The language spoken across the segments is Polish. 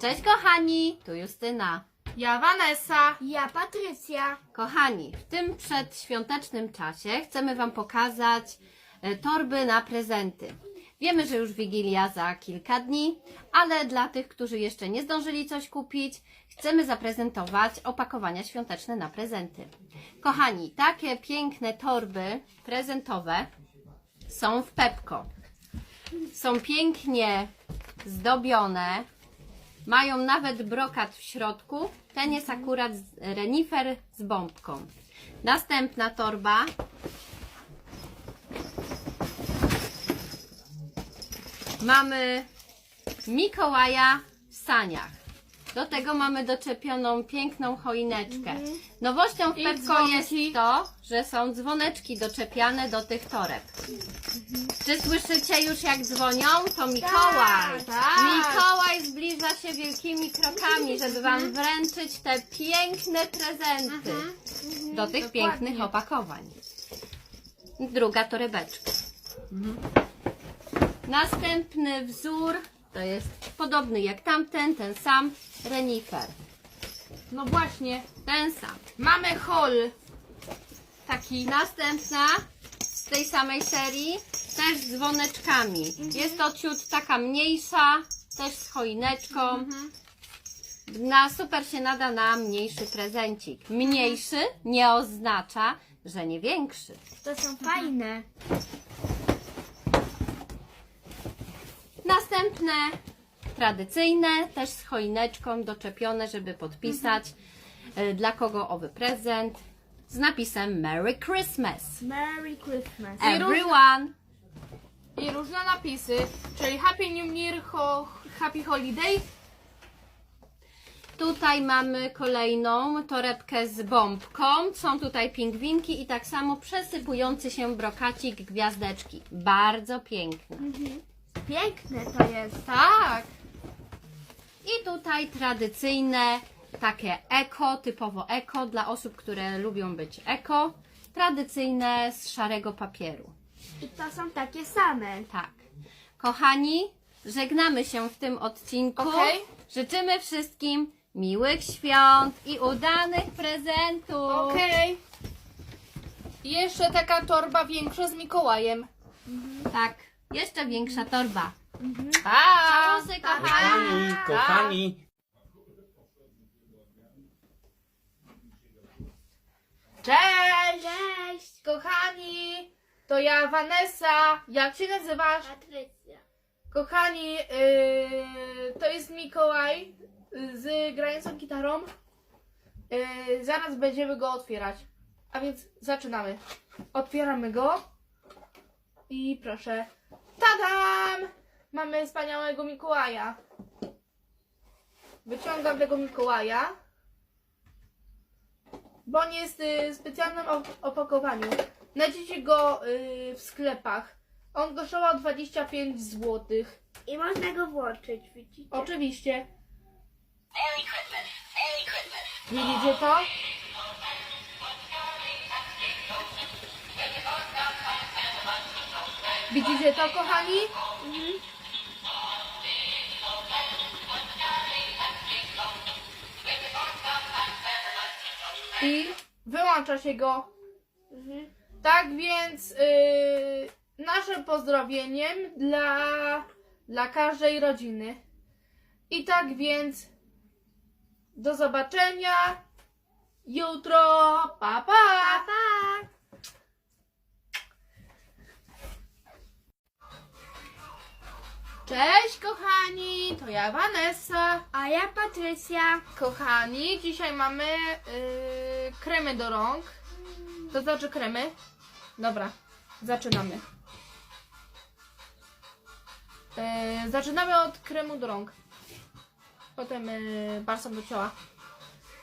Cześć kochani, tu Justyna. Ja Vanessa. Ja Patrycja. Kochani, w tym przedświątecznym czasie chcemy Wam pokazać e, torby na prezenty. Wiemy, że już Wigilia za kilka dni, ale dla tych, którzy jeszcze nie zdążyli coś kupić, chcemy zaprezentować opakowania świąteczne na prezenty. Kochani, takie piękne torby prezentowe są w Pepko. Są pięknie zdobione, mają nawet brokat w środku. Ten jest akurat z- renifer z bombką. Następna torba. Mamy Mikołaja w saniach. Do tego mamy doczepioną piękną choineczkę. Nowością w I Pepko jest dzwonki. to, że są dzwoneczki doczepiane do tych toreb. Czy słyszycie już jak dzwonią? To Mikołaj. tak. Mikołaj zbliża się wielkimi krokami, żeby Wam wręczyć te piękne prezenty do tych Dokładnie. pięknych opakowań. Druga torebeczka. Następny wzór to jest podobny jak tamten, ten sam renifer. No właśnie. Ten sam. Mamy hol. Taki. Następna z tej samej serii, też z dzwoneczkami. Jest to ciut taka mniejsza, też z choineczką. Na super się nada na mniejszy prezencik. Mniejszy nie oznacza, że nie większy. To są fajne. Następne tradycyjne, też z choineczką doczepione, żeby podpisać e, dla kogo owy prezent z napisem Merry Christmas. Merry Christmas. Everyone. I różne napisy. Czyli Happy New Year, ho, Happy Holiday. Tutaj mamy kolejną torebkę z bombką. Są tutaj pingwinki i tak samo przesypujący się brokacik gwiazdeczki. Bardzo piękne. Piękne to jest. Tak. I tutaj tradycyjne, takie eko, typowo eko, dla osób, które lubią być eko. Tradycyjne z szarego papieru. I to są takie same. Tak. Kochani, żegnamy się w tym odcinku. Okej. Życzymy wszystkim miłych świąt i udanych prezentów. Okej. Jeszcze taka torba większa z Mikołajem. Tak, jeszcze większa torba. Pa! Całusy, kochani. Kochani, kochani, Cześć! Cześć. Kochani! To ja Vanessa. Jak się nazywasz? Patrycja. Kochani, yy, to jest Mikołaj yy, z grającą gitarą. Yy, zaraz będziemy go otwierać. A więc zaczynamy. Otwieramy go. I proszę. Tadam! Mamy wspaniałego Mikołaja. Wyciągam tego Mikołaja. Bo on jest yy, w specjalnym op- opakowaniu. Znajdziecie go yy, w sklepach. On kosztował 25 zł. I można go włączyć, widzicie? Oczywiście. Widzicie to? Widzicie to, kochani? I wyłącza się go. Tak więc yy, naszym pozdrowieniem dla, dla każdej rodziny. I tak więc do zobaczenia jutro. Pa pa! Pa, pa. Cześć kochani, to ja Vanessa. A ja Patrycja. Kochani, dzisiaj mamy yy, kremy do rąk. To znaczy kremy. Dobra, zaczynamy. Yy, zaczynamy od kremu do rąk. Potem yy, balsam do ciała.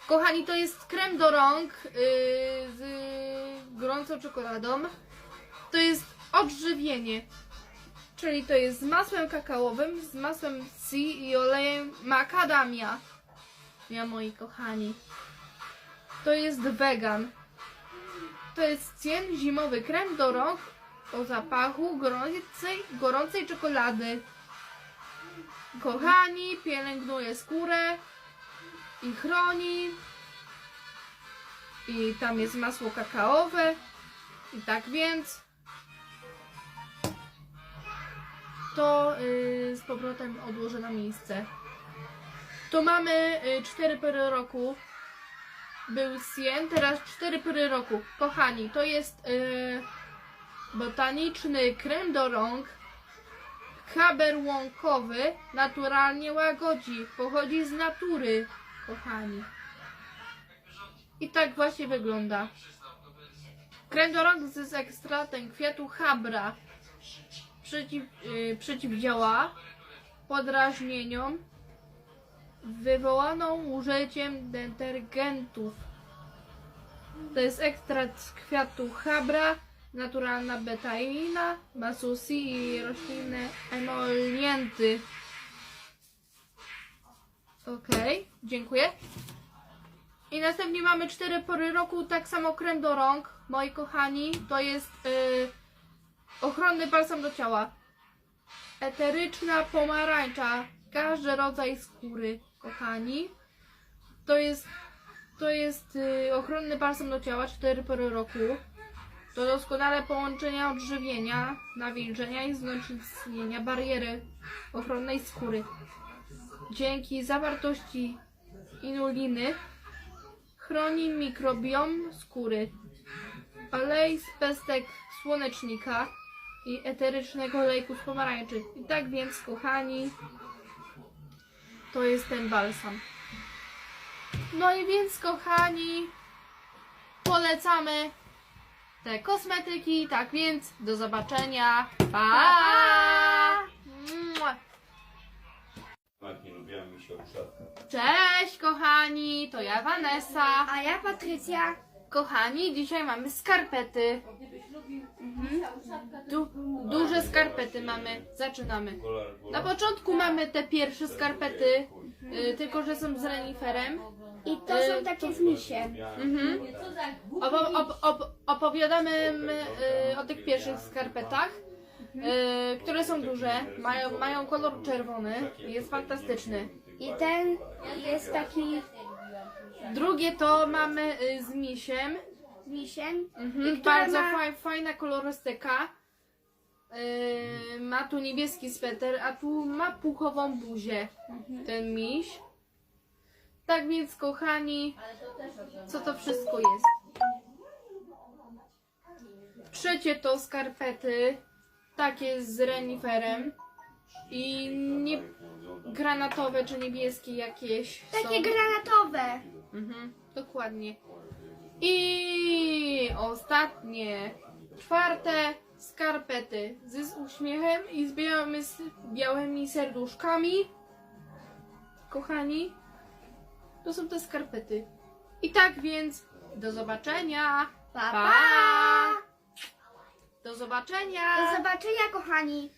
Kochani, to jest krem do rąk yy, z gorącą czekoladą. To jest odżywienie. Czyli to jest z masłem kakaowym, z masłem C i olejem macadamia. Ja moi kochani. To jest wegan. To jest cien zimowy krem do rąk o zapachu gorącej, gorącej czekolady. kochani, pielęgnuje skórę i chroni. I tam jest masło kakaowe. I tak więc to y, z powrotem odłożę na miejsce. To mamy y, cztery pory roku. Był Sien, teraz cztery pory roku. Kochani, to jest y, botaniczny krem do rąk. Haber łąkowy naturalnie łagodzi. Pochodzi z natury, kochani. I tak właśnie wygląda. Krem do rąk z ekstratem kwiatu habra przeciw, y, przeciwdziała podrażnieniom wywołaną użyciem detergentów. To jest ekstrakt z kwiatu habra, naturalna betaina, masusi i roślinne emolienty. Okej, dziękuję. I następnie mamy cztery pory roku, tak samo krem do rąk, moi kochani. To jest y, ochronny balsam do ciała. Eteryczna pomarańcza, każdy rodzaj skóry, kochani. To jest, to jest y, ochronny balsam do ciała, cztery pory roku. To doskonale połączenia odżywienia, nawilżenia i wzmocnienia bariery ochronnej skóry. Dzięki zawartości inuliny chroni mikrobiom skóry. Olej z pestek słonecznika i eterycznego olejku z pomarańczy. I tak więc, kochani, to jest ten balsam. No i więc, kochani, polecamy te kosmetyki. Tak więc, do zobaczenia. Pa! Mua. Tak, nie lubiłam mi się uszadka. Cześć, kochani, to ja Vanessa. A ja Patrycja. Kochani, dzisiaj mamy skarpety. Mhm. Du duże skarpety mamy. Zaczynamy. Na początku mamy te pierwsze skarpety, y, tylko że są z reniferem. I to są takie z misiem. Mhm. Opo op op opowiadamy my, y, o tych pierwszych skarpetach, y, które są duże, mają, mają kolor czerwony jest fantastyczny. I ten jest taki Drugie to mamy y, z misiem. z misiem. Mhm, I bardzo ma- faj, fajna kolorystyka. Yy, ma tu niebieski sweter, a tu ma puchową buzię. Ten miś. Tak więc, kochani, co to wszystko jest? Trzecie to skarpety, takie z reniferem. I nie, granatowe czy niebieskie jakieś. Takie są. granatowe. Mhm, dokładnie. I ostatnie, czwarte, skarpety z, z uśmiechem i z białymi, s- białymi serduszkami. Kochani, to są te skarpety. I tak więc, do zobaczenia. Pa! pa! Do zobaczenia. Do zobaczenia, kochani.